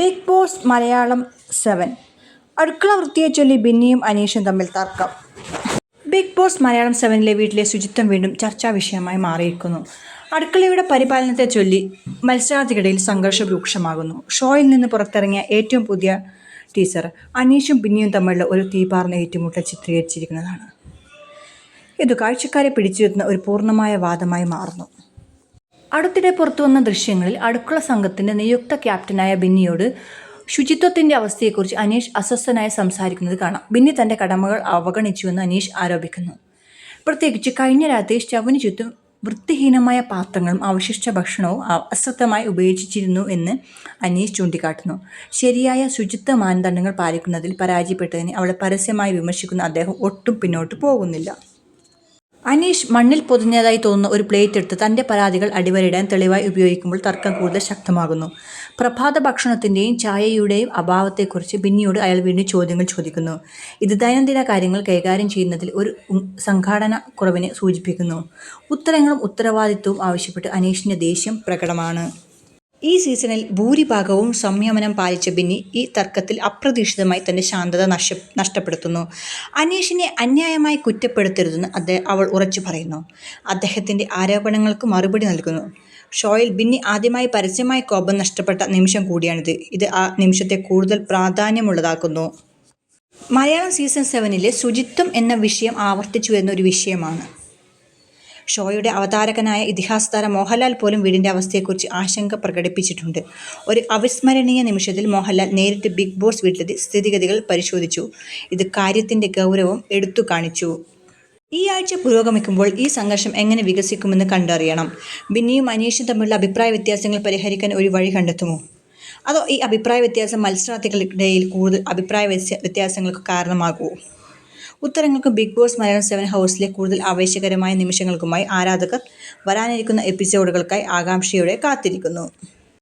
Big boss Malayalam seven അടുക്കള വൃത്തിയെ ചൊല്ലി ബിന്നിയും അനീഷും തമ്മിൽ തർക്കം. ബിഗ് ബോസ് മലയാളം സെവനിലെ വീട്ടിലെ ശുചിത്വം വീണ്ടും ചർച്ചാ വിഷയമായി മാറിയിരിക്കുന്നു. അടുക്കളയുടെ പരിപാലനത്തെ ചൊല്ലി മത്സരാർത്ഥികളിൽ സംഘർഷം രൂക്ഷമാകുന്നു. ഷോയിൽ നിന്ന് പുറത്തിറങ്ങിയ ഏറ്റവും പുതിയ ടീച്ചർ അനീഷും ബിന്നിയും തമ്മിലുള്ള ഒരു തീപാർന്ന ഏറ്റുമുട്ടൽ ചിത്രീകരിച്ചിരിക്കുന്നതാണ്. ഇത് കാഴ്ചക്കാരെ പിടിച്ചിരുത്തുന്ന ഒരു പൂർണമായ വാദമായി മാറുന്നു. അടുത്തിടെ പുറത്തുവന്ന ദൃശ്യങ്ങളിൽ അടുക്കള സംഘത്തിന്റെ നിയുക്ത ക്യാപ്റ്റനായ ബിന്നിയോട് ശുചിത്വത്തിന്റെ അവസ്ഥയെക്കുറിച്ച് അനീഷ് അസ്വസ്ഥനായി സംസാരിക്കുന്നത് കാണാം. ബിന്നി തന്റെ കടമകൾ അവഗണിച്ചുവെന്ന് അനീഷ് ആരോപിക്കുന്നു. പ്രത്യേകിച്ച് കഴിഞ്ഞ രാത്രി സ്റ്റവിന് ചുറ്റും വൃത്തിഹീനമായ പാത്രങ്ങളും അവശിഷ്ട ഭക്ഷണവും അശ്രദ്ധമായി ഉപയോഗിച്ചിരുന്നു എന്ന് അനീഷ് ചൂണ്ടിക്കാട്ടുന്നു. ശരിയായ ശുചിത്വ മാനദണ്ഡങ്ങൾ പാലിക്കുന്നതിൽ പരാജയപ്പെട്ടതിനെ അവളെ പരസ്യമായി വിമർശിക്കുന്ന അദ്ദേഹം ഒട്ടും പിന്നോട്ട് പോകുന്നില്ല. അനീഷ് മണ്ണിൽ പൊതിഞ്ഞതായി തോന്നുന്ന ഒരു പ്ലേറ്റ് എടുത്ത് തന്റെ പരാതികൾ അടിവരയിടാൻ തെളിവായി ഉപയോഗിക്കുമ്പോൾ തർക്കം കൂടുതൽ ശക്തമാകുന്നു. പ്രഭാത ഭക്ഷണത്തിന്റെയും ചായയുടെയും അഭാവത്തെക്കുറിച്ച് ബിന്നിയോട് അയാൾ വീണ്ടും ചോദ്യങ്ങൾ ചോദിക്കുന്നു. ഇത് ദൈനംദിന കാര്യങ്ങൾ കൈകാര്യം ചെയ്യുന്നതിൽ ഒരു സംഘാടന കുറവിനെ സൂചിപ്പിക്കുന്നു. ഉത്തരങ്ങളും ഉത്തരവാദിത്വവും ആവശ്യപ്പെട്ട് അനീഷിന്റെ ദേഷ്യം പ്രകടമാണ്. ഈ സീസണിൽ ഭൂരിഭാഗവും സംയമനം പാലിച്ച ബിന്നി ഈ തർക്കത്തിൽ അപ്രതീക്ഷിതമായി തന്റെ ശാന്തത നശ നഷ്ടപ്പെടുത്തുന്നു. അനീഷിനെ അന്യായമായി കുറ്റപ്പെടുത്തരുതെന്ന് അദ്ദേഹം അവൾ ഉറച്ചു പറയുന്നു. അദ്ദേഹത്തിന്റെ ആരോപണങ്ങൾക്ക് മറുപടി നൽകുന്നു. ഷോയിൽ ബിന്നി ആദ്യമായി പരസ്യമായി കോപം നഷ്ടപ്പെട്ട നിമിഷം കൂടിയാണിത്. ഇത് ആ നിമിഷത്തെ കൂടുതൽ പ്രാധാന്യമുള്ളതാക്കുന്നു. മലയാളം സീസൺ സെവനിലെ ശുചിത്വം എന്ന വിഷയം ആവർത്തിച്ചു വരുന്ന ഒരു വിഷയമാണ്. ഷോയുടെ അവതാരകനായ ഇതിഹാസ താരം മോഹൻലാൽ പോലും വീടിന്റെ അവസ്ഥയെക്കുറിച്ച് ആശങ്ക പ്രകടിപ്പിച്ചിട്ടുണ്ട്. ഒരു അവിസ്മരണീയ നിമിഷത്തിൽ മോഹൻലാൽ നേരിട്ട് ബിഗ് ബോസ് വീട്ടിലെത്തി സ്ഥിതിഗതികൾ പരിശോധിച്ചു. ഇത് കാര്യത്തിന്റെ ഗൗരവം എടുത്തു കാണിച്ചു. ഈ ആഴ്ച പുരോഗമിക്കുമ്പോൾ ഈ സംഘർഷം എങ്ങനെ വികസിക്കുമെന്ന് കണ്ടറിയണം. ബിന്നിയും അനീഷും തമ്മിലുള്ള അഭിപ്രായ വ്യത്യാസങ്ങൾ പരിഹരിക്കാൻ ഒരു വഴി കണ്ടെത്തുമോ? അതോ ഈ അഭിപ്രായ വ്യത്യാസം മത്സരാർത്ഥികളുടെയിൽ കൂടുതൽ അഭിപ്രായ വ്യത്യ- വ്യത്യാസങ്ങൾക്ക് കാരണമാകുമോ? ഉത്തരങ്ങൾക്ക് ബിഗ് ബോസ് മലയാളം സെവൻ ഹൗസിലെ കൂടുതൽ ആവേശകരമായ നിമിഷങ്ങൾക്കുമായി ആരാധകർ വരാനിരിക്കുന്ന എപ്പിസോഡുകൾക്കായി ആകാംക്ഷയോടെ കാത്തിരിക്കുന്നു.